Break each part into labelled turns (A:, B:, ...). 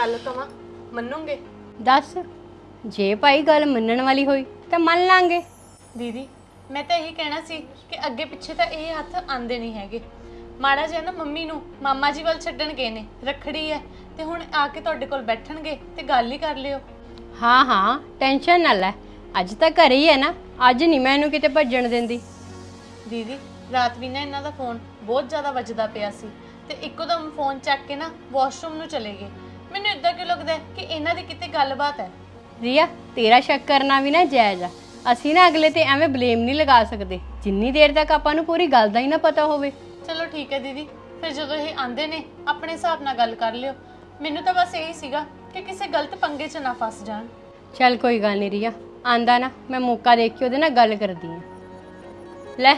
A: ਇੱਕ ਗੱਲ ਕਵਾਂ? ਮੰਨੋਗੇ?
B: ਦੱਸ। ਜੇ ਭਾਈ ਗੱਲ ਮੰਨਣ ਵਾਲੀ ਹੋਈ ਤਾਂ ਮੰਨ ਲਾਂਗੇ।
A: ਦੀਦੀ ਮੈਂ ਤਾਂ ਇਹੀ ਕਹਿਣਾ ਸੀ ਕਿ ਅੱਗੇ ਪਿੱਛੇ ਤਾਂ ਇਹ ਹੱਥ ਆਂਦੇ ਨਹੀਂ ਹੈਗੇ। ਮਾੜਾ ਜਿਹਾ ਨਾ ਮੰਮੀ ਨੂੰ ਮਾਮਾ ਜੀ ਵੱਲ ਛੱਡਣ ਗਏ ਨੇ ਰੱਖੜੀ ਹੈ। ਤੇ ਹੁਣ ਆ ਕੇ ਤੁਹਾਡੇ ਕੋਲ ਬੈਠਣਗੇ ਤੇ ਗੱਲ ਹੀ ਕਰ ਲਿਓ।
B: ਹਾਂ ਹਾਂ ਟੈਨਸ਼ਨ ਨਾ ਲੈ। ਅੱਜ ਤਾਂ ਘਰੇ ਹੀ ਹੈ ਨਾ ਅੱਜ ਨਹੀਂ ਮੈਂ ਇਹਨੂੰ ਕਿਤੇ ਭੱਜਣ ਦਿੰਦੀ।
A: ਦੀਦੀ ਰਾਤ ਵੀ ਨਾ ਇਹਨਾਂ ਦਾ ਫੋਨ ਬਹੁਤ ਜ਼ਿਆਦਾ ਵੱਜਦਾ ਪਿਆ ਸੀ। ਤੇ ਇੱਕੋਦਮ ਫੋਨ ਚੱਕ ਕੇ ਨਾ ਵਾਸ਼ਰੂਮ ਨੂੰ ਚਲੇ ਗਏ। ਮੈਨੂੰ ਇਦਾਂ ਕਿਉਂ ਲੱਗਦਾ ਹੈ ਕਿ ਇਹਨਾਂ ਦੀ ਕਿਤੇ ਗੱਲਬਾਤ ਹੈ?
B: ਰੀਆ ਤੇਰਾ ਸ਼ੱਕ ਕਰਨਾ ਵੀ ਨਾ ਜਾਇਜ਼ ਆ। ਅਸੀਂ ਨਾ ਅਗਲੇ ਤੇ ਐਵੇਂ ਬਲੇਮ ਨਹੀਂ ਲਗਾ ਸਕਦੇ। ਜਿੰਨੀ ਦੇਰ ਤੱਕ ਆਪਾਂ ਨੂੰ ਪੂਰੀ ਗੱਲ ਦਾ ਹੀ ਨਾ ਪਤਾ ਹੋਵੇ।
A: ਚਲੋ ਠੀਕ ਹੈ ਦੀਦੀ। ਫਿਰ ਜਦੋਂ ਇਹ ਆਂਦੇ ਨੇ ਆਪਣੇ ਹਿਸਾਬ ਨਾਲ ਗੱਲ ਕਰ ਲਿਓ। ਮੈਨੂੰ ਤਾਂ ਬਸ ਇਹੀ ਸੀਗਾ ਕਿ ਕਿਸੇ ਗਲਤ ਪੰਗੇ 'ਚ ਨਾ ਫਸ ਜਾਣ।
B: ਚੱਲ ਕੋਈ ਗੱਲ ਨਹੀਂ ਰੀਆ। ਆਂਦਾ ਨਾ ਮੈਂ ਮੌਕਾ ਦੇਖ ਕੇ ਉਹਦੇ ਨਾਲ ਗੱਲ ਕਰਦੀ ਆ ਲੈ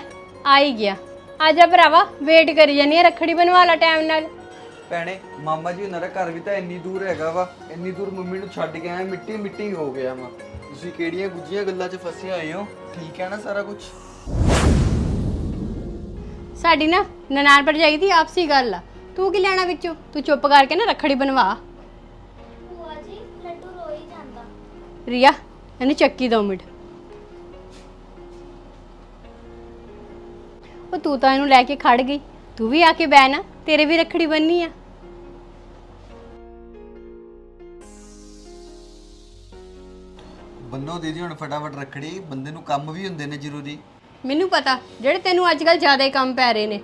B: ਆ ਹੀ ਗਿਆ। ਆ ਜਾ ਭਰਾਵਾ ਵੇਟ ਕਰੀ ਜਾਨੀ ਆ ਰੱਖੜੀ ਬਣਵਾ ਲਾ ਟਾਈਮ ਨਾਲ।
C: ਭੈਣੇ ਮਾਮਾ ਜੀ ਉਹਨਾਂ ਦਾ ਘਰ ਵੀ ਤਾਂ ਇੰਨੀ ਦੂਰ ਹੈਗਾ ਵਾ ਇੰਨੀ ਦੂਰ ਮੰਮੀ ਨੂੰ ਛੱਡ ਕੇ ਆਇਆ ਮਿੱਟੀ ਮਿੱਟੀ ਹੋ ਗਿਆ ਵਾ। ਤੁਸੀਂ ਕਿਹੜੀਆਂ ਗੁੱਜੀਆਂ ਗੱਲਾਂ 'ਚ ਫਸੇ ਹੋਏ ਹੋ? ਠੀਕ ਹੈ ਨਾ ਸਾਰਾ ਕੁਝ
B: ਸਾਡੀ ਨਾ ਨਨਾਣ ਭਰਜਾਈ ਦੀ ਆਪਸੀ ਗੱਲ ਆ। ਤੂੰ ਕੀ ਲੈਣਾ ਵਿੱਚੋਂ? ਤੂੰ ਚੁੱਪ ਕਰਕੇ ਨਾ ਰੱਖੜੀ ਬਣਵਾ।
D: ਭੂਆ ਜੀ ਲੱਡੂ ਰੋਈ ਜਾਂਦਾ।
B: ਰੀਆ ਇਹਨੂੰ ਚੱਕੀ ਦੋ ਮਿੰਟ। ਉਹ ਤੂੰ ਤਾਂ ਇਹਨੂੰ ਲੈ ਕੇ ਖੜ ਗਈ। ਤੂੰ ਵੀ ਆ ਕੇ ਬਹਿ ਨਾ ਤੇਰੇ ਵੀ ਰੱਖੜੀ ਬੰਨੀ ਆ।
C: ਬੰਨੋ ਦੀਦੀ ਹੁਣ ਫਟਾਫਟ ਰੱਖੜੀ, ਬੰਦੇ ਨੂੰ ਕੰਮ ਵੀ ਹੁੰਦੇ ਨੇ ਜ਼ਰੂਰੀ।
B: ਮੈਨੂੰ ਪਤਾ, ਜਿਹੜੇ ਤੈਨੂੰ ਅੱਜ ਕੱਲ ਜ਼ਿਆਦਾ ਹੀ ਕੰਮ ਪੈ ਰਹੇ ਨੇ।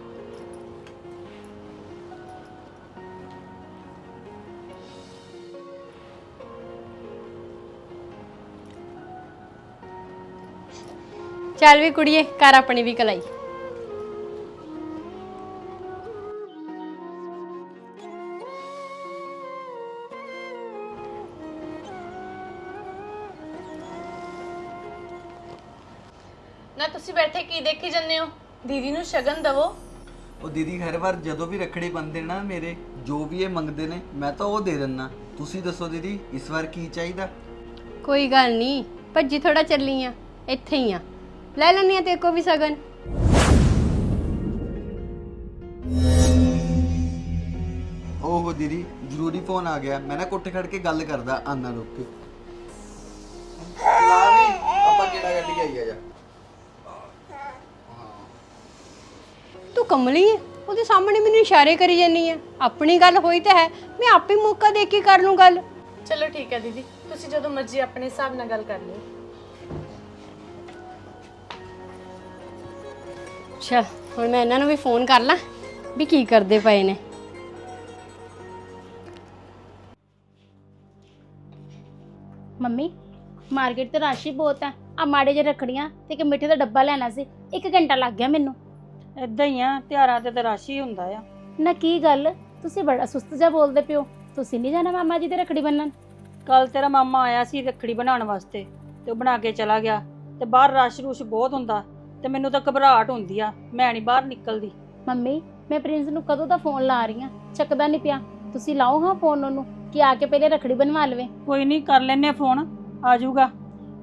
B: ਚੱਲ ਵੀ ਕੁੜੀਏ, ਕਰ ਆਪਣੀ ਵੀ ਕਲਾਈ।
A: ਜੰਨੇ ਹੋ? ਦੀਦੀ ਨੂੰ ਸ਼ਗਨ ਦਵੋ।
C: ਉਹ ਦੀਦੀ ਹਰ ਵਾਰ ਜਦੋਂ ਵੀ ਰੱਖੜੀ ਬੰਨਦੇ ਨਾ ਮੇਰੇ ਜੋ ਵੀ ਇਹ ਮੰਗਦੇ ਨੇ ਮੈਂ ਤਾਂ ਉਹ ਦੇ ਦਿੰਨਾ। ਤੁਸੀਂ ਦੱਸੋ ਦੀਦੀ ਇਸ ਵਾਰ ਕੀ ਚਾਹੀਦਾ?
B: ਕੋਈ ਗੱਲ ਨਹੀਂ ਭੱਜੀ ਥੋੜਾ ਚੱਲੀ ਆ ਇੱਥੇ ਹੀ ਆ। ਲੈ ਲੈਣੀ ਆ ਤੇਰੇ ਕੋ ਵੀ ਸਗਨ।
C: ਓਹੋ ਦੀਦੀ ਜ਼ਰੂਰੀ ਫੋਨ ਆ ਗਿਆ। ਮੈਂ ਨਾ ਕੋਠੇ ਖੜ ਕੇ ਗੱਲ ਕਰਦਾ ਆਨਾ ਰੁਕ ਕੇ ਲਾ ਵੀ ਆਪਾਂ ਕਿਹੜਾ ਗੱਡੀ ਆਈ ਆ ਜਾ
B: ਤੂੰ ਕਮਲੀ ਹੈ ਉਹਦੇ ਸਾਹਮਣੇ ਮੈਨੂੰ ਇਸ਼ਾਰੇ ਕਰੀ ਜਾਨੀ ਆ। ਆਪਣੀ ਗੱਲ ਹੋਈ ਤਾਂ ਹੈ ਮੈਂ ਆਪੇ ਮੌਕਾ ਦੇ ਕੇ ਕਰ ਲੂੰ ਗੱਲ।
A: ਚਲੋ ਠੀਕ ਹੈ ਦੀਦੀ ਤੁਸੀਂ ਜਦੋਂ ਮਰਜ਼ੀ ਆਪਣੇ ਹਿਸਾਬ ਨਾਲ ਗੱਲ ਕਰ ਲਿਓ।
B: ਚਲ ਹੁਣ ਮੈਂ ਇਹਨਾਂ ਨੂੰ ਵੀ ਫੋਨ ਕਰ ਲਾਂ ਵੀ ਕੀ ਕਰਦੇ ਪਏ ਨੇ।
D: ਮੰਮੀ ਮਾਰਕੀਟ ਤੇ ਰਾਸ਼ੀ ਬਹੁਤ ਹੈ ਆ ਮਾੜੇ ਜਿਹੇ ਰੱਖੜੀਆਂ ਤੇ ਇੱਕ ਮਿੱਠੇ ਦਾ ਡੱਬਾ ਲੈਣਾ ਸੀ ਇੱਕ ਘੰਟਾ ਲੱਗ ਗਿਆ ਮੈਨੂੰ।
E: ਇਦਾਂ ਹੀ ਆ ਤਿਉਹਾਰਾਂ ਤੇ ਤਾਂ ਰਸ਼ ਹੀ ਹੁੰਦਾ ਆ।
D: ਨਾ ਕੀ ਗੱਲ ਤੁਸੀਂ ਬੜਾ ਸੁਸਤ ਜਿਹਾ ਬੋਲਦੇ ਪਿਓ। ਤੁਸੀਂ ਨਹੀਂ ਜਾਣਾ ਮਾਮਾ ਜੀ ਦੇ ਰੱਖੜੀ ਬੰਨਣ?
E: ਕੱਲ ਤੇਰਾ ਮਾਮਾ ਆਇਆ ਸੀ ਰੱਖੜੀ ਬਣਾਉਣ ਵਾਸਤੇ ਤੇ ਉਹ ਬਣਾ ਕੇ ਚਲਾ ਗਿਆ। ਤੇ ਬਾਹਰ ਰਸ਼ ਰੁਸ਼ ਬਹੁਤ ਹੁੰਦਾ ਤੇ ਮੈਨੂੰ ਤਾਂ ਘਬਰਾਹਟ ਹੁੰਦੀ ਆ ਮੈਂ ਨਹੀਂ ਬਾਹਰ ਨਿਕਲਦੀ।
D: ਮੰਮੀ ਮੈਂ ਪ੍ਰਿੰਸ ਨੂੰ ਕਦੋਂ ਦਾ ਫੋਨ ਲਾ ਰਹੀ ਆ ਚੱਕਦਾ ਨਹੀਂ ਪਿਆ। ਤੁਸੀਂ ਲਾਓ ਹਾਂ ਫੋਨ ਉਹਨੂੰ ਕਿ ਆ ਕੇ ਪਹਿਲੇ ਰੱਖੜੀ ਬਣਵਾ ਲਵੇ।
E: ਕੋਈ ਨਹੀਂ ਕਰ ਲੈਨੇ ਫੋਨ ਆ ਜਾਊਗਾ।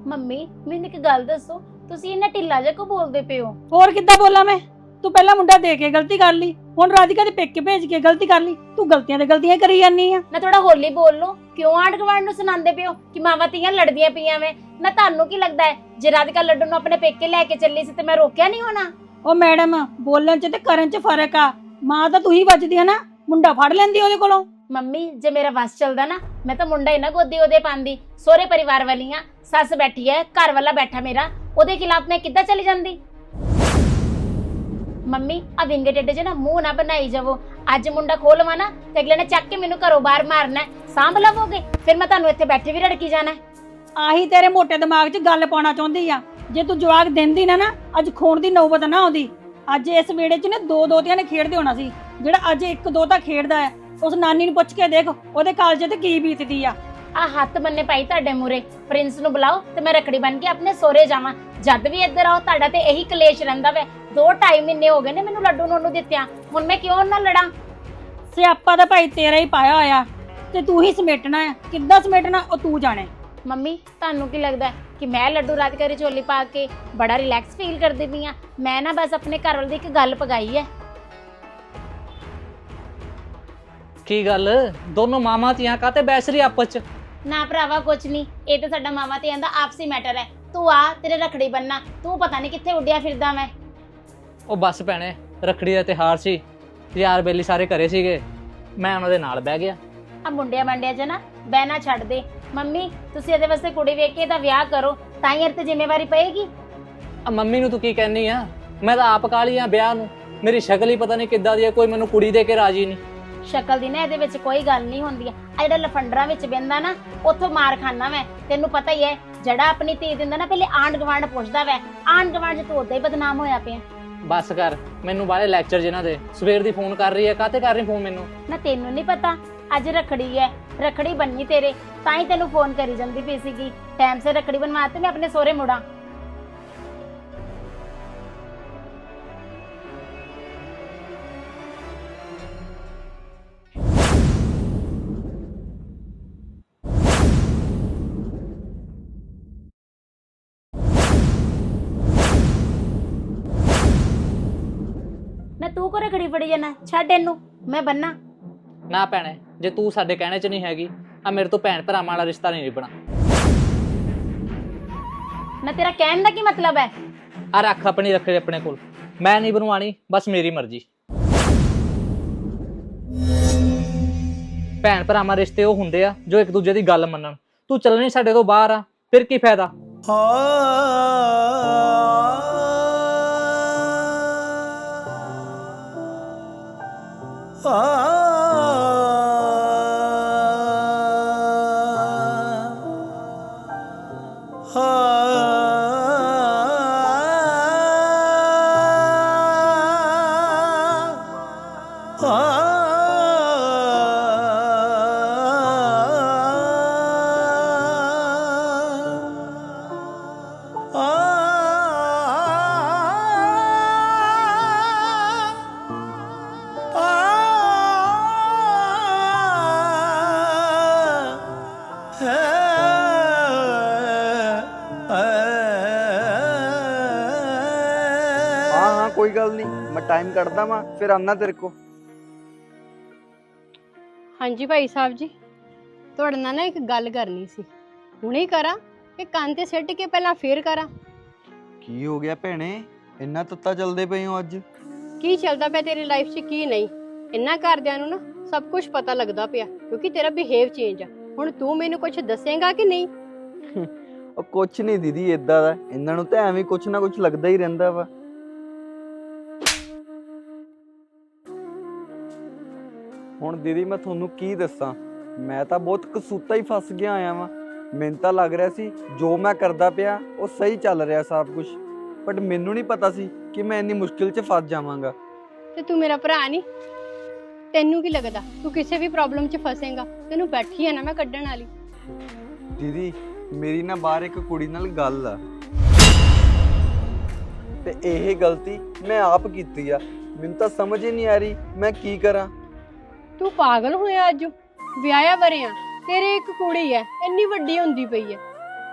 D: ਮੰਮੀ ਮੈਨੂੰ ਇੱਕ ਗੱਲ ਦੱਸੋ ਤੁਸੀਂ ਇੰਨਾ ਢਿੱਲਾ ਜਿਹਾ ਕਿਉਂ ਬੋਲਦੇ ਪਿਓ?
E: ਹੋਰ ਕਿੱਦਾਂ ਬੋਲਾਂ ਮੈਂ? ਤੂੰ ਪਹਿਲਾਂ ਮੁੰਡਾ ਦੇ ਕੇ ਗਲਤੀ ਕਰ ਲਈ ਹੁਣ ਰਾਧਿਕਾ ਦੇ ਪੇਕੇ ਭੇਜ ਕੇ ਗਲਤੀ ਕਰ ਲਈ ਤੂੰ ਗਲਤੀਆਂ ਤੇ ਗਲਤੀਆਂ ਕਰੀ ਜਾਂਦੀ ਆ।
D: ਨਾ ਥੋੜਾ ਹੋਲੀ ਬੋਲ ਲਓ ਕਿਉਂ ਆਂਢ ਗੁਆਂਢ ਨੂੰ ਸੁਣਾਉਂਦੇ ਪਿਓ ਕਿ ਮਾਵਾਂ ਧੀਆਂ ਲੜਦੀਆਂ ਪਈਆਂ ਵੇ? ਨਾ ਤੁਹਾਨੂੰ ਕੀ ਲੱਗਦਾ ਹੈ ਜੇ ਰਾਧਿਕਾ ਲੱਡੂ ਨੂੰ ਆਪਣੇ ਪੇਕੇ ਲੈ ਕੇ ਚੱਲੀ ਸੀ ਤੇ ਮੈਂ ਰੋਕਿਆ ਨਹੀਂ ਹੋਣਾ?
E: ਉਹ ਮੈਡਮ ਬੋਲਣ ਚ ਤੇ ਕਰਨ ਚ ਫ਼ਰਕ ਆ। ਮਾਂ ਤਾਂ ਤੂੰ ਹੀ ਵੱਜਦੀ ਆ ਨਾ ਮੁੰਡਾ ਫੜ ਲੈਂਦੀ ਉਹਦੇ ਕੋਲੋਂ।
D: ਮੰਮੀ ਜੇ ਮੇਰਾ ਵਸ ਚੱਲਦਾ ਨਾ ਮੈਂ ਤਾਂ ਮੁੰਡਾ ਹੀ ਨਾ ਗੋਦੀ ਉਹਦੇ ਪਾਉਂਦੀ। ਸੋਹਰੇ ਪਰਿਵਾਰ ਵਾਲੀਆਂ ਸੱਸ ਬੈਠੀ ਹੈ ਘਰ ਵਾਲਾ ਬੈਠਾ ਮੇਰਾ। ਉਹਦੇ ਖਿਲਾਫ ਮੈਂ ਕਿੱਦਾਂ ਚਲੀ ਜਾਂਦੀ? ਮੰਮੀ ਆ ਵਿੰਗੇ ਟੇਡੇ ਚ ਨਾ ਮੂੰਹ ਨਾ ਬਣਾਈ ਜਾਵੋ। ਅੱਜ ਮੁੰਡਾ ਖੋਲਵਾ ਨਾ ਤੇ ਅਗਲੇ ਨੇ ਚੱਕ ਕੇ ਮੈਨੂੰ ਘਰੋਂ ਬਾਹਰ ਮਾਰਨਾ ਹੈ। ਸਾਂਭ ਲਵੋਗੇ? ਫਿਰ ਮੈਂ ਤੁਹਾਨੂੰ ਇੱਥੇ ਬੈਠੇ ਵੀ ਰੜਕੀ ਜਾਣਾ ਹੈ।
E: ਆਹੀ ਤੇਰੇ ਮੋਟੇ ਦਿਮਾਗ 'ਚ ਗੱਲ ਪਾਉਣਾ ਚਾਹੁੰਦੀ ਆ। ਜੇ ਤੂੰ ਜਵਾਕ ਦਿੰਦੀ ਨਾ ਨਾ ਅੱਜ ਖੋਣ ਦੀ ਨੌਬਤ ਨਾ ਆਉਂਦੀ। ਅੱਜ ਇਸ ਵੇੜੇ 'ਚ ਨੇ ਦੋ ਦੋਤਿਆਂ ਨੇ ਖੇਡਦੇ ਹੋਣਾ ਸੀ। ਜਿਹੜਾ ਅੱਜ ਇੱਕ ਦੋਤਾ ਖੇਡਦਾ ਹੈ ਉਸ ਨਾਨੀ ਨੂੰ ਪੁੱਛ ਕੇ ਦੇਖ ਉਹਦੇ ਕਾਲਜ ਤੇ ਕੀ ਬੀਤਦੀ ਆ।
D: ਆ ਹੱਥ ਬੰਨੇ ਪਾਈ ਤੁਹਾਡੇ ਮੂਰੇ ਪ੍ਰਿੰਸ ਨੂੰ ਬੁਲਾਓ ਤੇ ਮੈਂ ਰਖੜੀ ਬਨ ਕੇ ਆਪਣੇ ਸੋਹਰੇ ਜਾਵਾਂ। ਜਦ ਵੀ ਇੱਧਰ ਆਓ ਤੁਹਾਡਾ ਤੇ ਇਹੀ ਕਲੇਸ਼ ਰਹਿੰਦਾ ਵੈ। ਦੋ ਢਾਈ ਮਹੀਨੇ ਹੋ ਗਏ ਨੇ ਮੈਨੂੰ ਲੱਡੂ ਨੂੰ ਦਿੱਤਿਆਂ। ਹੁਣ ਮੈਂ ਕਿਉਂ ਨਾ ਲੜਾਂ?
E: ਸਿਆਪਾ ਤਾਂ ਭਾਈ ਤੇਰਾ ਹੀ ਪਾਇਆ ਹੋਇਆ। ਤੇ ਤੂੰ ਹੀ ਸਮੇਟਣਾ ਹੈ ਕਿੱਦਾਂ ਸਮੇਟਣਾ ਉਹ ਤੂੰ ਜਾਣੇ।
D: ਮੰਮੀ ਤੁਹਾਨੂੰ ਕੀ ਲੱਗਦਾ ਹੈ ਕਿ ਮੈਂ ਲੱਡੂ ਰਾਤ ਕਰੀ ਝੋਲੀ ਪਾ ਕੇ ਬੜਾ ਰਿਲੈਕਸ ਫੀਲ ਕਰਦੀ ਪਈ ਆ? ਮੈਂ ਨਾ ਬਸ ਆਪਣੇ ਘਰ ਵਾਲੇ ਦੀ ਇੱਕ ਗੱਲ ਪਗਾਈ ਹੈ।
F: ਕੀ ਗੱਲ? ਦੋਨੋਂ ਮਾਮਾ ਧੀਆਂ ਕਾਤੇ ਬੈਸ ਰਹੀ ਆਪਸ ਚ?
D: ਨਾ ਭਰਾਵਾ ਕੁਛ ਨਹੀਂ। ਇਹ ਤੇ ਸਾਡਾ ਮਾਵਾ ਤੇ ਦਾ ਆਪਸੀ ਮੈਟਰ ਹੈ। ਤੂੰ ਆ ਤੇਰੇ ਰਖੜੀ ਬੰਨਾ ਤੂੰ ਪਤਾ ਨਹੀਂ ਕਿੱਥੇ ਉੱਡਿਆ ਫਿਰਦਾ ਮੈਂ।
F: ਉਹ ਬੱਸ ਭੈਣੇ ਰਖੜੀ ਦਾ ਤਿਹਾਰ ਸੀ। ਯਾਰ ਬੇਲੀ ਸਾਰੇ ਘਰੇ ਸੀਗੇ। ਮੈਂ ਉਹਨਾਂ ਦੇ ਨਾਲ ਬਹਿ ਗਿਆ।
D: ਆ ਮੁੰਡਿਆਂ ਮੰਡਿਆਂ 'ਚ ਨਾ ਬਹਿਣਾ ਛੱਡ ਦੇ। ਮੰਮੀ ਤੁਸੀਂ ਇਹਦੇ ਵਾਸਤੇ ਕੁੜੀ ਵੇਖ ਕੇ ਇਹਦਾ ਵਿਆਹ ਕਰੋ ਤਾਂ ਹੀ ਇਹ ਤੇ ਜ਼ਿੰਮੇਵਾਰੀ ਪਏਗੀ।
F: ਆ ਮੰਮੀ ਨੂੰ ਤੂੰ ਕੀ ਕਹਿਨੀ ਆ? ਮੈਂ ਤਾਂ ਆਪ ਕਾਲੀ ਆ ਵਿਆਹ ਨੂੰ। ਮੇਰੀ ਸ਼ਕਲ ਹੀ ਪਤਾ ਨਹੀਂ ਕਿੱਦਾਂ ਦੀ ਹੈ ਕੋਈ ਮੈਨੂੰ ਕੁੜੀ ਦੇ ਕੇ ਰਾਜੀ ਨਹੀਂ
D: ਸ਼ਕਲ ਦੀ ਨਾ ਇਹਦੇ ਵਿੱਚ ਕੋਈ ਗੱਲ ਨਹੀਂ ਹੁੰਦੀ ਆ। ਜਿਹੜਾ ਲਫੰਡਰਾਂ ਵਿੱਚ ਬਹਿੰਦਾ ਨਾ ਉੱਥੋਂ ਮਾਰ ਖਾਨਾ ਵੈ ਤੈਨੂੰ ਪਤਾ ਹੀ ਹੈ ਜਿਹੜਾ ਆਪਣੀ ਧੀ ਦਿੰਦਾ ਨਾ ਪਹਿਲੇ ਆਂਡ ਗਵਾਂਡ ਪੁੱਛਦਾ ਵੈ ਆਂਡ ਗਵਾਂਡ 'ਚ ਤੂੰ ਉਦਾਂ ਹੀ ਬਦਨਾਮ ਹੋਇਆ ਪਿਆ।
F: ਬੱਸ ਕਰ ਮੈਨੂੰ ਬਾਰੇ ਲੈਕਚਰ ਜਿਨ੍ਹਾਂ ਦੇ ਸਵੇਰ ਦੀ ਫੋਨ ਕਰ ਰਹੀ ਹੈ ਕਾਤੇ ਕਰ ਰਹੀ ਫੋਨ ਮੈਨੂੰ?
D: ਨਾ ਤੈਨੂੰ ਨਹੀਂ ਪਤਾ ਅੱਜ ਰਖੜੀ ਹੈ ਰਖੜੀ ਬੰਨੀ ਤੇਰੇ ਤਾਂ ਹੀ ਤੈਨੂੰ ਫੋਨ ਕਰੀ ਜਾਂਦੀ ਪਈ ਸੀਗੀ। ਟਾਈਮ ਸੇ ਰਖੜੀ ਬਣਵਾ ਤੇ ਮੈਂ ਆਪਣੇ ਸਹੁਰੇ ਮੁੜਾਂ। ਤੂੰ ਕੋ ਰਖੜੀ ਫੜੀ ਜਾਣਾ ਛੱਡ ਇਹਨੂੰ ਮੈਂ ਬੰਨਾ।
F: ਨਾ ਭੈਣੇ ਜੇ ਤੂੰ ਸਾਡੇ ਕਹਿਣੇ 'ਚ ਨਹੀਂ ਹੈਗੀ ਆ ਮੇਰੇ ਤੋਂ ਭੈਣ ਭਰਾਵਾਂ ਵਾਲਾ ਰਿਸ਼ਤਾ ਨਹੀਂ ਨਿਭਣਾ।
D: ਨਾ ਤੇਰਾ ਕਹਿਣ ਦਾ ਕੀ ਮਤਲਬ ਹੈ?
F: ਆ ਰੱਖ ਆਪਣੀ ਰੱਖੜੀ ਆਪਣੇ ਕੋਲ। ਮੈਂ ਨਹੀਂ ਬਣਵਾਣੀ ਬਸ ਮੇਰੀ ਮਰਜ਼ੀ। ਭੈਣ ਭਰਾਵਾਂ ਰਿਸ਼ਤੇ ਉਹ ਹੁੰਦੇ ਆ ਜੋ ਇੱਕ ਦੂਜੇ ਦੀ ਗੱਲ ਮੰਨਣ। ਤੂੰ ਚੱਲਣੀ ਸਾਡੇ ਤੋਂ ਬਾਹਰ ਆ ਫਿਰ ਕੀ ਫਾਇਦਾ?
C: ਹਾਂ। Oh. ਟਾਈਮ ਕੱਢਦਾ ਵਾਂ ਫਿਰ ਆਉਣਾ ਤੇਰੇ ਕੋ
B: ਹਾਂਜੀ ਭਾਈ ਸਾਹਿਬ ਜੀ ਤੁਹਾਡੇ ਨਾਲ ਨਾ ਇੱਕ ਗੱਲ ਕਰਨੀ ਸੀ। ਹੁਣੇ ਹੀ ਕਰਾਂ ਕਿ ਕੰਨ ਤੇ ਸਿੱਟ ਕੇ ਪਹਿਲਾਂ ਫੇਰ ਕਰਾਂ?
C: ਕੀ ਹੋ ਗਿਆ ਭੈਣੇ? ਇੰਨਾ ਤੱਤਾ ਚੱਲਦੇ ਪਏ ਹੋ ਅੱਜ?
B: ਕੀ ਚੱਲਦਾ ਪਿਆ ਤੇਰੀ ਲਾਈਫ 'ਚ ਕੀ ਨਹੀਂ? ਇੰਨਾ ਘਰਦਿਆਂ ਨੂੰ ਨਾ ਸਭ ਕੁਝ ਪਤਾ ਲੱਗਦਾ ਪਿਆ ਕਿਉਂਕਿ ਤੇਰਾ ਬਿਹੇਵ ਚੇਂਜ ਆ। ਹੁਣ ਤੂੰ ਮੈਨੂੰ ਕੁਝ ਦੱਸੇਂਗਾ ਕਿ ਨਹੀਂ?
C: ਉਹ ਕੁਛ ਨਹੀਂ ਦੀਦੀ ਇਦਾਂ ਦਾ। ਇਹਨਾਂ ਨੂੰ ਤਾਂ ਐਵੇਂ ਕੁਛ ਨਾ ਕੁਛ ਲੱਗਦਾ ਹੀ ਰਹਿੰਦਾ ਵਾ। ਹੁਣ ਦੀਦੀ ਮੈਂ ਤੁਹਾਨੂੰ ਕੀ ਦੱਸਾਂ? ਮੈਂ ਤਾਂ ਬਹੁਤ ਕਸੂਤਾ ਹੀ ਫਸ ਗਿਆ ਆਇਆ ਵਾਂ। ਮੈਨੂੰ ਤਾਂ ਲੱਗ ਰਿਹਾ ਸੀ ਜੋ ਮੈਂ ਕਰਦਾ ਪਿਆ ਉਹ ਸਹੀ ਚੱਲ ਰਿਹਾ ਸਭ ਕੁਝ ਬਟ ਮੈਨੂੰ ਨਹੀਂ ਪਤਾ ਸੀ ਕਿ ਮੈਂ ਇੰਨੀ ਮੁਸ਼ਕਿਲ 'ਚ ਫਸ ਜਾਵਾਂਗਾ।
B: ਤੇ ਤੂੰ ਮੇਰਾ ਭਰਾ ਨਹੀਂ ਤੈਨੂੰ ਕੀ ਲੱਗਦਾ? ਤੂੰ ਕਿਸੇ ਵੀ ਪ੍ਰੋਬਲਮ 'ਚ ਫਸੇਂਗਾ? ਤੈਨੂੰ ਬੈਠੀ ਆ ਨਾ ਮੈਂ ਕੱਢਣ ਵਾਲੀ।
C: ਦੀਦੀ ਮੇਰੀ ਨਾ ਬਾਹਰ ਇੱਕ ਕੁੜੀ ਨਾਲ ਗੱਲ ਆ। ਤੇ ਇਹ ਗਲਤੀ ਮੈਂ ਆਪ ਕੀਤੀ ਆ। ਮੈਨੂੰ ਤਾਂ ਸਮਝ ਹੀ ਨਹੀਂ ਆ ਰਹੀ ਮੈਂ ਕੀ ਕਰਾਂ।
B: ਤੂੰ ਪਾਗਲ ਹੋਇਆ ਅੱਜ। ਵਿਆਹਿਆ ਵਰਿਆ ਤੇਰੇ ਇੱਕ ਕੁੜੀ ਐ। ਇੰਨੀ ਵੱਡੀ ਹੁੰਦੀ ਪਈ ਐ।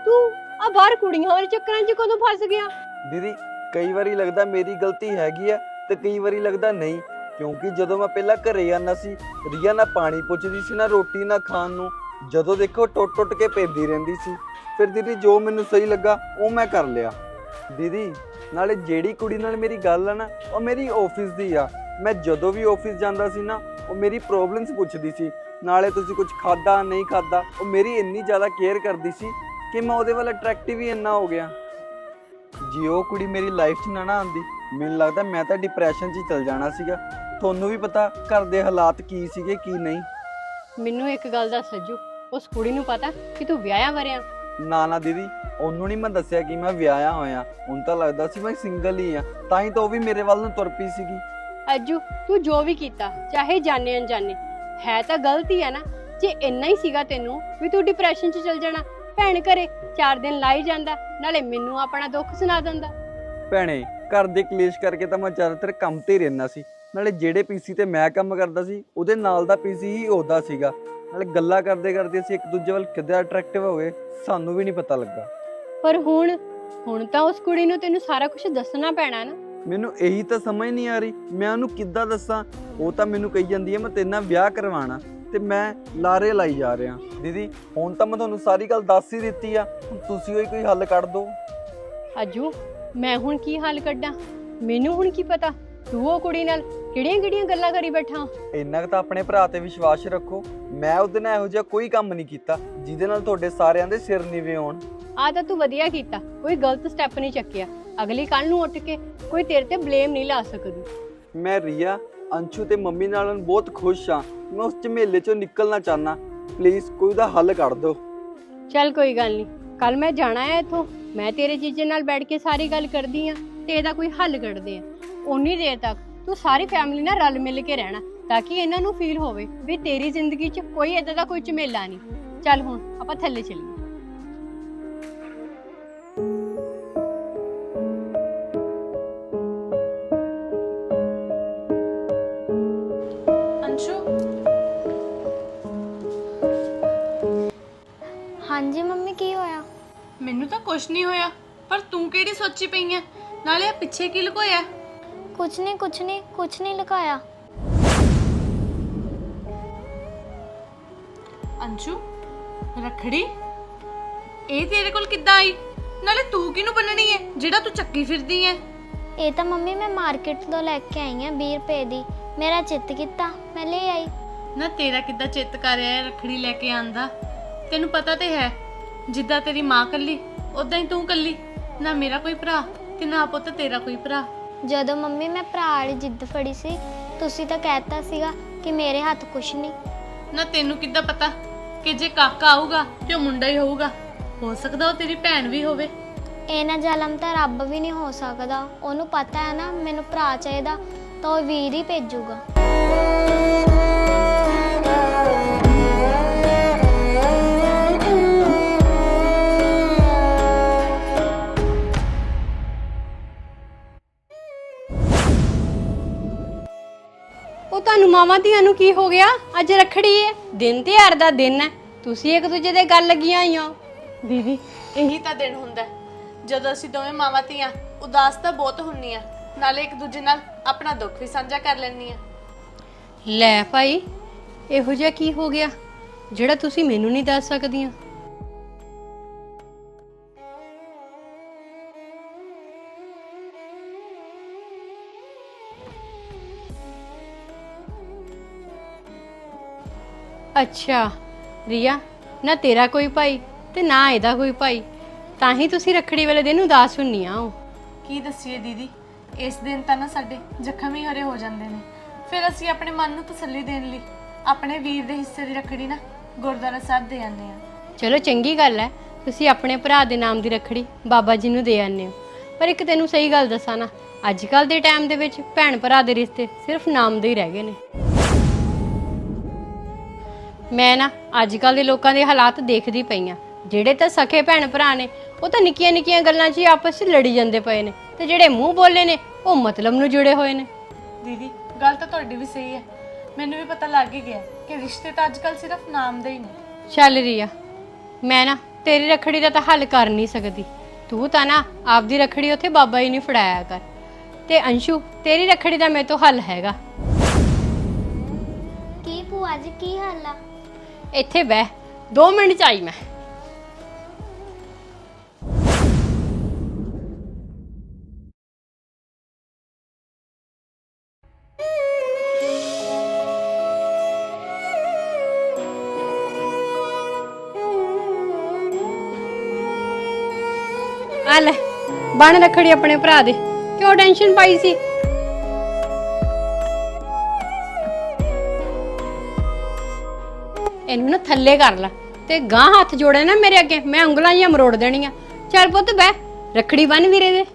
B: ਤੂੰ ਆ ਬਾਹਰ ਕੁੜੀਆਂ ਵਾਲੇ ਚੱਕਰਾਂ 'ਚ ਕਦੋਂ ਫਸ ਗਿਆ?
C: ਦੀਦੀ, ਕਈ ਵਾਰੀ ਲੱਗਦਾ ਮੇਰੀ ਗਲਤੀ ਹੈਗੀ ਆ ਤੇ ਕਈ ਵਾਰੀ ਲੱਗਦਾ ਨਹੀਂ। ਕਿਉਂਕਿ ਜਦੋਂ ਮੈਂ ਪਹਿਲਾਂ ਘਰੇ ਆਉਂਦਾ ਸੀ, ਰੀਆ ਨਾ ਪਾਣੀ ਪੁੱਛਦੀ ਸੀ, ਨਾ ਰੋਟੀ, ਨਾ ਖਾਣ ਨੂੰ। ਜਦੋਂ ਦੇਖੋ ਟੁੱਟ ਟੁੱਟ ਕੇ ਪੈਂਦੀ ਰਹਿੰਦੀ ਸੀ। ਫਿਰ ਦੀਦੀ, ਜੋ ਮੈਨੂੰ ਸਹੀ ਲੱਗਾ, ਉਹ ਮੈਂ ਕਰ ਲਿਆ। ਦੀਦੀ, ਨਾਲੇ ਜਿਹੜੀ ਕੁੜੀ ਨਾਲ ਮੇਰੀ ਗੱਲ ਆ ਨਾ, ਉਹ ਮੇਰੀ ਆਫਿਸ ਦੀ ਆ। ਮੈਂ ਜਦੋਂ ਵੀ ਆਫਿਸ ਜਾਂਦਾ ਸੀ ਨਾ ਉਹ ਮੇਰੀ ਪ੍ਰੋਬਲਮਸ ਪੁੱਛਦੀ ਸੀ। ਨਾਲੇ ਤੁਸੀਂ ਕੁਝ ਖਾਦਾ ਨਹੀਂ ਖਾਦਾ ਉਹ ਮੇਰੀ ਇੰਨੀ ਜ਼ਿਆਦਾ ਕੇਅਰ ਕਰਦੀ ਸੀ ਕਿ ਮੈਂ ਉਹਦੇ ਵੱਲ ਅਟਰੈਕਟਿਵ ਹੀ ਇੰਨਾ ਹੋ ਗਿਆ। ਜੇ ਉਹ ਕੁੜੀ ਮੇਰੀ ਲਾਈਫ 'ਚ ਨਾ ਨਾ ਆਂਦੀ ਮੈਨੂੰ ਲੱਗਦਾ ਮੈਂ ਤਾਂ ਡਿਪਰੈਸ਼ਨ 'ਚ ਚਲ ਜਾਣਾ ਸੀਗਾ। ਤੁਹਾਨੂੰ ਵੀ ਪਤਾ ਘਰ ਦੇ ਹਾਲਾਤ ਕੀ ਸੀਗੇ ਕੀ ਨਹੀਂ।
B: ਮੈਨੂੰ ਇੱਕ ਗੱਲ ਦਾ ਸੱਜੂ ਉਸ ਕੁੜੀ ਨੂੰ ਪਤਾ ਕਿ ਤੂੰ ਵਿਆਹਿਆ ਵਰਿਆ
C: ਨਾ ਨਾ ਦੀਦੀ ਉਹਨੂੰ ਨਹੀਂ ਮੈਂ ਦੱਸਿਆ ਕਿ ਮੈਂ ਵਿਆਹਿਆ ਹੋਇਆ। ਹੁਣ ਤਾਂ ਲੱਗਦਾ ਸੀ ਮੈਂ ਸਿੰਗਲ ਹੀ ਆ। ਤਾਂ ਹੀ ਤਾਂ ਉਹ ਵੀ ਮੇਰੇ ਵੱਲ ਨੂੰ ਤੁਰ ਪਈ ਸੀਗੀ।
B: ਅੱਜੂ ਤੂੰ ਜੋ ਵੀ ਕੀਤਾ ਚਾਹੇ ਜਾਣੇ ਅਣਜਾਣੇ ਹੈ ਤਾਂ ਗਲਤੀ ਹੈ ਨਾ? ਜੇ ਇੰਨਾ ਹੀ ਸੀਗਾ ਤੈਨੂੰ ਵੀ ਤੂੰ ਡਿਪਰੈਸ਼ਨ 'ਚ ਚਲ ਜਾਣਾ ਭੈਣ ਘਰੇ 4 ਦਿਨ ਲਾਈ ਜਾਂਦਾ ਨਾਲੇ ਮੈਨੂੰ ਆਪਣਾ ਦੁੱਖ ਸੁਣਾ ਦਿੰਦਾ।
C: ਭੈਣੇ ਘਰ ਦੇ ਕਲੇਸ਼ ਕਰਕੇ ਤਾਂ ਮੈਂ ਜ਼ਿਆਦਾਤਰ ਕੰਮ ਤੇ ਹੀ ਰਹਿੰਦਾ ਸੀ। ਨਾਲੇ ਜਿਹੜੇ ਪੀਸੀ ਤੇ ਮੈਂ ਕੰਮ ਕਰਦਾ ਸੀ ਉਹਦੇ ਨਾਲ ਦਾ ਪੀਸੀ ਹੀ ਉਹਦਾ ਸੀਗਾ। ਨਾਲੇ ਗੱਲਾਂ ਕਰਦੇ ਕਰਦੇ ਅਸੀਂ ਇੱਕ ਦੂਜੇ ਵੱਲ ਕਿੱਦਾਂ ਅਟਰੈਕਟਿਵ ਹੋ ਗਏ ਸਾਨੂੰ ਵੀ ਨਹੀਂ ਪਤਾ ਲੱਗਾ।
B: ਪਰ ਹੁਣ ਹੁਣ ਤਾਂ ਉਸ ਕੁੜੀ ਨੂੰ ਤੈਨੂੰ ਸਾਰਾ ਕੁਝ ਦੱਸਣਾ ਪੈਣਾ ਨਾ।
C: ਮੈਨੂੰ ਇਹੀ ਤਾਂ ਸਮਝ ਨਹੀਂ ਆ ਰਹੀ। ਮੈਂ ਉਹਨੂੰ ਕਿੱਦਾਂ ਦੱਸਾਂ? ਉਹ ਤਾਂ ਮੈਨੂੰ ਕਹੀ ਜਾਂਦੀ ਹੈ ਮੈਂ ਤੇਰੇ ਨਾਲ ਵਿਆਹ ਕਰਵਾਉਣਾ ਤੇ ਮੈਂ ਲਾਰੇ ਲਾਈ ਜਾ ਰਿਹਾ ਦੀਦੀ ਹੁਣ ਤਾਂ ਮੈਂ ਤੁਹਾਨੂੰ ਸਾਰੀ ਗੱਲ ਦੱਸ ਹੀ ਦਿੱਤੀ ਆ। ਹੁਣ ਤੁਸੀਂ ਹੋਈ ਕੋਈ ਹੱਲ ਕੱਢ ਦਿਓ।
B: ਅੱਜੂ ਮੈਂ ਹੁਣ ਕੀ ਹੱਲ ਕੱਢਾਂ? ਮੈਨੂੰ ਹੁਣ ਕੀ ਪਤਾ? ਤੂੰ ਉਹ ਕੁੜੀ ਨਾਲ ਕਿਹੜੀਆਂ ਕਿਹੜੀਆਂ ਗੱਲਾਂ ਕਰੀ ਬੈਠਾ
C: ਇੰਨਾ ਕੁ ਤਾਂ ਆਪਣੇ ਭਰਾ ਤੇ ਵਿਸ਼ਵਾਸ ਰੱਖੋ। ਮੈਂ ਉਹਦੇ ਨਾਲ ਇਹੋ ਜਿਹਾ ਕੋਈ ਕੰਮ ਨਹੀਂ ਕੀਤਾ ਜਿਹਦੇ ਨਾਲ ਤੁਹਾਡੇ ਸਾਰਿਆਂ ਦੇ ਸਿਰ ਨੀਵੇਂ ਹੋਣ।
B: ਆ ਤਾਂ ਤੂੰ ਵਧੀਆ ਕੀਤਾ ਕੋਈ ਗਲਤ ਸਟੈਪ ਨਹੀਂ ਚੱਕਿਆ। ਅਗਲੀ ਕੱਲ ਨੂੰ ਉੱਠ ਕੇ ਕੋਈ ਤੇਰੇ ਤੇ ਬਲੇਮ ਨਹੀਂ ਲਾ ਸਕਦੀ।
C: ਮੈਂ ਰੀਆ ਅੰਸ਼ੂ ਤੇ ਮੰਮੀ ਨਾਲ ਬਹੁਤ ਖੁਸ਼ ਹਾਂ। ਮੈਂ ਉਸ ਝਮੇਲੇ ਚੋਂ ਨਿਕਲਣਾ ਚਾਹਨਾ ਪਲੀਜ਼ ਕੋਈ ਦਾ ਹੱਲ ਕੱਢ ਦਿਓ।
B: ਚੱਲ ਕੋਈ ਗੱਲ ਨਹੀਂ। ਕੱਲ ਮੈਂ ਜਾਣਾ ਹੈ ਇੱਥੋਂ। ਮੈਂ ਤੇਰੇ ਜੀਜੇ ਨਾਲ ਬੈਠ ਕੇ ਸਾਰੀ ਗੱਲ ਕਰਦੀ ਆ ਤੇ ਇਹਦਾ ਕੋਈ ਹੱਲ ਕੱਢਦੇ ਆ ਉਨੀ ਦੇਰ ਤੱਕ ਤੂੰ ਸਾਰੀ ਫੈਮਿਲੀ ਨਾਲ ਰਲ ਮਿਲ ਕੇ ਰਹਿਣਾ ਤਾਂ ਕਿ ਇਹਨਾਂ ਨੂੰ ਫੀਲ ਹੋਵੇ ਵੀ ਤੇਰੀ ਜ਼ਿੰਦਗੀ 'ਚ ਕੋਈ ਇਦਾਂ ਦਾ ਕੋਈ ਝਮੇਲਾ ਨਹੀਂ। ਚੱਲ ਹੁਣ ਆਪਾਂ ਥੱਲੇ ਚੱਲੀਏ।
A: ਕੁਝ ਨਹੀਂ ਹੋਇਆ ਪਰ ਤੂੰ ਕਿਹੜੀ ਸੋਚੀ ਪਈ ਐ? ਨਾਲੇ ਆ ਪਿੱਛੇ ਕੀ ਲੁਕੋਇਆ?
G: ਕੁਛ ਨਹੀਂ ਕੁਛ ਨਹੀਂ ਕੁਛ ਨਹੀਂ ਲੁਕਾਇਆ।
A: ਅੰਸ਼ੂ ਰਖੜੀ ਇਹ ਤੇਰੇ ਕੋਲ ਕਿੱਦਾਂ ਆਈ? ਨਾਲੇ ਤੂੰ ਕਿਹਨੂੰ ਬੰਨਣੀ ਐ? ਜਿਹੜਾ ਤੂੰ ਚੱਕੀ ਫਿਰਦੀ ਐ?
G: ਇਹ ਤਾਂ ਮੰਮੀ ਮੈਂ ਮਾਰਕੀਟ ਤੋਂ ਲੈ ਕੇ ਆਈ ਆ 20 ਰੁਪਏ ਦੀ। ਮੇਰਾ ਚਿੱਤ ਕੀਤਾ ਮੈਂ ਲੈ ਆਈ।
A: ਨਾ ਤੇਰਾ ਕਿੱਦਾਂ ਚਿੱਤ ਕਰ ਰਿਹਾ ਹੈ ਰਖੜੀ ਲੈ ਕੇ ਆਂਦਾ ਤੈਨੂੰ ਪਤਾ ਤੇ ਹੈ ਜਿੱਦਾਂ ਤੇਰੀ ਮਾਂ ਕੱਲੀ ਉਦਾਂ ਹੀ ਤੂੰ ਕੱਲੀ ਨਾ ਮੇਰਾ ਕੋਈ ਭਰਾ ਤੇ ਨਾ ਪੁੱਤ ਤੇਰਾ ਕੋਈ ਭਰਾ।
G: ਜਦੋਂ ਮੰਮੀ ਮੈਂ ਭਰਾ ਵਾਲੀ ਜਿੱਦ ਫੜੀ ਸੀ ਤੁਸੀਂ ਤਾਂ ਕਹਿਤਾ ਸੀਗਾ ਕਿ ਮੇਰੇ ਹੱਥ ਕੁਛ ਨਹੀਂ।
A: ਨਾ ਤੈਨੂੰ ਕਿੱਦਾਂ ਪਤਾ ਕਿ ਜੇ ਕਾਕਾ ਆਊਗਾ ਤੇ ਉਹ ਮੁੰਡਾ ਹੀ ਹੋਊਗਾ? ਹੋ ਸਕਦਾ ਉਹ ਤੇਰੀ ਭੈਣ ਵੀ ਹੋਵੇ।
G: ਇਹਨਾਂ ਜ਼ਲਮ ਤਾਂ ਰੱਬ ਵੀ ਨਹੀਂ ਹੋ ਸਕਦਾ। ਉਹਨੂੰ ਪਤਾ ਹੈ ਨਾ ਮੈਨੂੰ ਭਰਾ ਚਾਹੀਦਾ ਤਾਂ ਉਹ ਵੀਰ ਹੀ ਭੇਜੂਗਾ।
B: ਮਾਵਾਂ ਧੀਆਂ ਨੂੰ ਕੀ ਹੋ ਗਿਆ? ਅੱਜ ਰੱਖੜੀ ਹੈ ਦਿਨ ਤਿਉਹਾਰ ਦਾ ਦਿਨ ਹੈ ਤੁਸੀਂ ਇੱਕ ਦੂਜੇ ਦੇ ਗੱਲ ਲੱਗੀਆਂ ਆਈਆਂ
A: ਦੀਦੀ ਇਹੀ ਤਾਂ ਦਿਨ ਹੁੰਦਾ ਹੈ, ਜਦੋਂ ਅਸੀਂ ਦੋਵੇਂ ਮਾਵਾਂ ਧੀਆਂ ਉਦਾਸ ਤਾਂ ਬਹੁਤ ਹੁੰਨੀਆਂ ਨਾਲੇ ਇੱਕ ਦੂਜੇ ਨਾਲ ਆਪਣਾ ਦੁੱਖ ਵੀ ਸਾਂਝਾ ਕਰ ਲੈਂਦੀਆਂ
B: ਲੈ ਭਾਈ ਇਹੋ ਜਿਹਾ ਕੀ ਹੋ ਗਿਆ? ਜਿਹੜਾ ਤੁਸੀਂ ਮੈਨੂੰ ਨਹੀਂ ਦੱਸ ਸਕਦੀਆਂ। ਅੱਛਾ ਰੀਆ ਨਾ ਤੇਰਾ ਕੋਈ ਭਾਈ ਤੇ ਨਾ ਇਹਦਾ ਕੋਈ ਭਾਈ। ਤਾਂ ਹੀ ਤੁਸੀਂ ਰੱਖੜੀ ਵਾਲੇ ਦਿਨ ਉਦਾਸ ਹੁੰਨੀਆਂ ਹੋ।
A: ਕੀ ਦੱਸੀਏ ਦੀਦੀ? ਇਸ ਦਿਨ ਤਾਂ ਨਾ ਸਾਡੇ ਜ਼ਖਮ ਹੀ ਹਰੇ ਹੋ ਜਾਂਦੇ ਨੇ। ਫਿਰ ਅਸੀਂ ਆਪਣੇ ਮਨ ਨੂੰ ਤਸੱਲੀ ਦੇਣ ਲਈ ਆਪਣੇ ਵੀਰ ਦੇ ਹਿੱਸੇ ਦੀ ਰੱਖੜੀ ਨਾ ਗੁਰਦੁਆਰਾ ਸਾਹਿਬ ਦੇ ਆਉਂਦੇ ਆ
B: ਚਲੋ ਚੰਗੀ ਗੱਲ ਹੈ ਤੁਸੀਂ ਆਪਣੇ ਭਰਾ ਦੇ ਨਾਮ ਦੀ ਰੱਖੜੀ ਬਾਬਾ ਜੀ ਨੂੰ ਦੇ ਆਨੇ ਹੋ। ਪਰ ਇੱਕ ਤੈਨੂੰ ਸਹੀ ਗੱਲ ਦੱਸਾਂ ਨਾ ਅੱਜ ਕੱਲ ਦੇ ਟਾਈਮ ਦੇ ਵਿੱਚ ਭੈਣ ਭਰਾ ਦੇ ਰਿਸ਼ਤੇ ਸਿਰਫ ਨਾਮ ਦੇ ਹੀ ਰਹਿ ਗਏ ਨੇ। ਮੈਂ ਨਾ ਅੱਜ ਕੱਲ ਦੇ ਲੋਕਾਂ ਦੇ ਹਾਲਾਤ ਦੇਖਦੀ ਪਈ ਆ। ਜਿਹੜੇ ਤਾਂ ਸਖੇ ਭੈਣ ਭਰਾ ਨੇ ਉਹ ਤਾਂ ਨਿੱਕੀਆਂ ਨਿੱਕੀਆਂ ਗੱਲਾਂ 'ਚ ਹੀ ਆਪਸ 'ਚ ਲੜੀ ਜਾਂਦੇ ਪਏ ਨੇ ਤੇ ਜਿਹੜੇ ਮੂੰਹ ਬੋਲੇ ਨੇ ਉਹ ਮਤਲਬ ਨੂੰ ਜੁੜੇ ਹੋਏ ਨੇ।
A: ਦੀਦੀ ਗੱਲ ਤਾਂ ਤੁਹਾਡੀ ਵੀ ਸਹੀ ਹੈ। ਮੈਨੂੰ ਵੀ ਪਤਾ ਲੱਗ ਹੀ ਗਿਆ ਕਿ ਰਿਸ਼ਤੇ ਤਾਂ ਅੱਜਕੱਲ ਸਿਰਫ ਨਾਮ ਦੇ ਹੀ ਨੇ।
B: ਚੱਲ ਰੀਆ ਮੈਂ ਨਾ ਤੇਰੀ ਰੱਖੜੀ ਦਾ ਤਾਂ ਹੱਲ ਕਰ ਨਹੀਂ ਸਕਦੀ। ਤੂੰ ਤਾਂ ਨਾ ਆਪਦੀ ਰੱਖੜੀ ਉੱਥੇ ਬਾਬਾ ਹੀ ਨਹੀਂ ਫੜਾਇਆ ਕਰ। ਤੇ ਅੰਸ਼ੂ ਤੇਰੀ ਰੱਖੜੀ ਦਾ ਮੇਰੇ ਤੋਂ ਹੱਲ ਹੈਗਾ।
G: ਕੀ ਭੂਆ ਜੀ ਕੀ ਹਾਲ ਆ?
B: ਇੱਥੇ ਬਹਿ। 2 ਮਿੰਟ ਚ ਆਈ ਮੈਂ। ਆ ਲੈ ਬਣ ਰੱਖੜੀ ਆਪਣੇ ਭਰਾ ਦੇ। ਕਿਉਂ ਟੈਨਸ਼ਨ ਪਾਈ ਸੀ? ਇਹਨੂੰ ਨਾ ਥੱਲੇ ਕਰ ਲੈ। ਤੇ ਗਾਂ ਹੱਥ ਜੋੜੇ ਨਾ ਮੇਰੇ ਅੱਗੇ, ਮੈਂ ਉਂਗਲਾਂ ਜਿਹੀਆਂ ਮਰੋੜ ਦੇਣੀਆਂ। ਚੱਲ ਪੁੱਤ ਬਹਿ, ਰੱਖੜੀ ਬੰਨ ਵੀਰੇ ਦੇ।